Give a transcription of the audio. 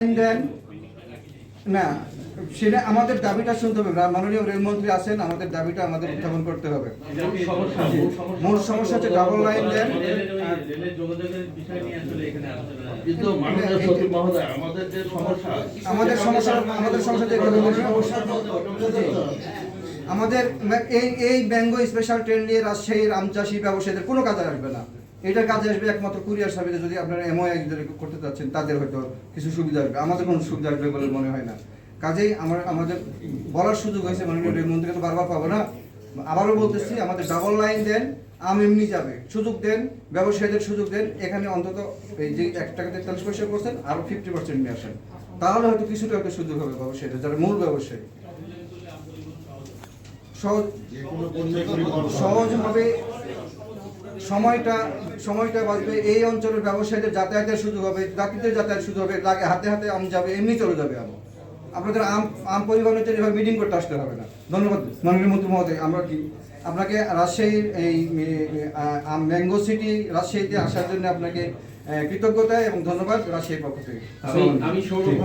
দেন না সেটা আমাদের দাবিটা শুনতে হবে। মাননীয় রেলমন্ত্রী আছেন আমাদের দাবিটা আমাদের উত্থাপন করতে হবে। মূল সমস্যা হচ্ছে ডাবল লাইন দেন আমাদের সমস্যা আমাদের সমস্যা আমাদের সমস্যা আমাদের এই এই ব্যঙ্গ স্পেশাল ট্রেন নিয়ে রাজশাহী রামচাষী ব্যবসায়ীদের কোনো কাজে আসবে না। এটার কাজে আসবে একমাত্র কুরিয়ার সার্ভিসে যদি আপনারা এমওআই করতে চাচ্ছেন তাদের হয়তো কিছু সুবিধা আসবে। আমাদের কোনো সুবিধা আসবে বলে মনে হয় না। কাজেই আমার আমাদের বলার সুযোগ হয়েছে মাননীয় রেলমন্ত্রীকে তো বারবার পাবো না। আবারও বলতেছি আমাদের ডাবল লাইন দেন আম এমনি যাবে। সুযোগ দেন ব্যবসায়ীদের সুযোগ দেন এখানে অন্তত এই যে এক টাকা তেতাল্লিশ পয়সা করছেন আরও ফিফটি পার্সেন্ট নিয়ে আসেন। তাহলে হয়তো কিছুটা একটা সুযোগ হবে ব্যবসায়ীদের যারা মূল ব্যবসায়ী। সহজ সহজভাবে সময়টা সময়টা বাঁচবে। এই অঞ্চলের ব্যবসায়ীদের যাতায়াতের সুযোগ হবে, যাত্রীদের যাতায়াত সুযোগ হবে, লাগে হাতে হাতে আম যাবে, এমনি চলে যাবে আম। আপনাদের আম আম পরিবহনের জন্য এভাবে মিটিং করতে আসতে হবে না। ধন্যবাদ, মাননীয় মন্ত্রী মহোদয়। আমরা কি, আপনাকে রাজশাহীর এই আম ম্যাঙ্গো সিটি রাজশাহীতে আসার জন্য আপনাকে কৃতজ্ঞতা এবং ধন্যবাদ রাজশাহীর পক্ষ থেকে। আমি সৌরভ